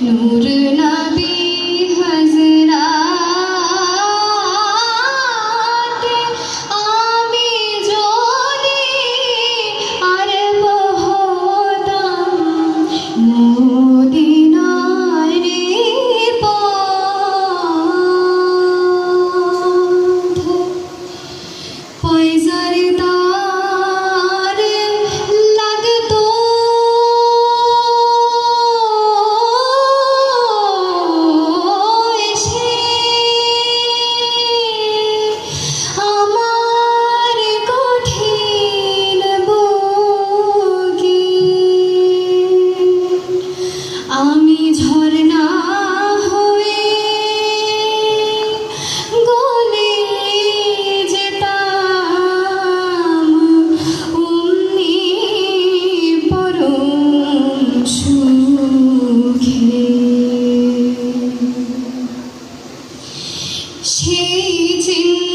Nuruna. 你听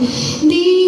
Di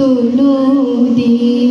তুলো দিয়ে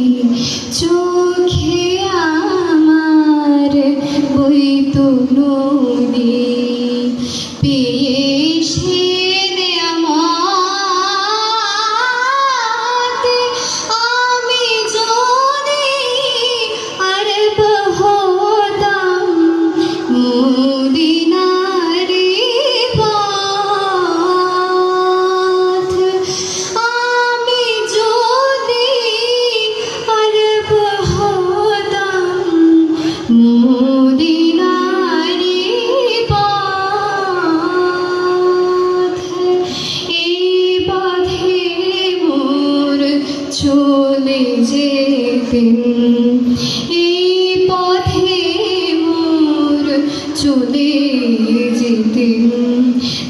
ജിതിൻ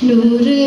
നൂറ്